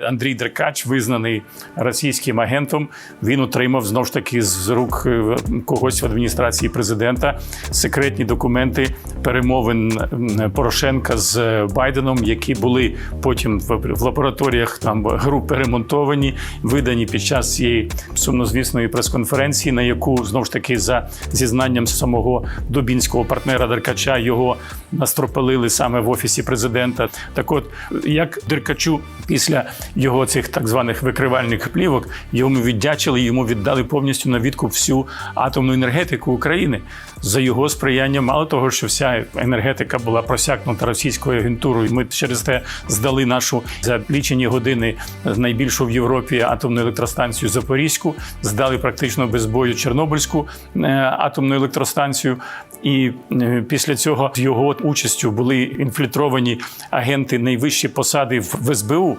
Андрій Деркач, визнаний російським агентом, він отримав знову ж таки з рук е, когось в адміністрації президента секретні документи перемовин Порошенка з Байденом, які були потім в лабораторіях там груп ремонтовані, видані під час цієї сумнозвісної прес-конференції, на яку знову ж таки за зізнанням самого дубінського партнера Деркача його настропалили саме в офісі президента. Так, от як Деркачу після його цих так званих викривальних плівок йому віддячили, йому віддали повністю на відкуп всю атомну енергетику України за його сприяння. Мало того, що вся енергетика була просякнута російською агентурою. Ми через те здали нашу за лічені години найбільшу в Європі атомну електростанцію Запорізьку, здали практично без бою Чорнобильську е, атомну електростанцію. І е, після цього з його участю були інфільтровані агенти найвищі посади в в СБУ.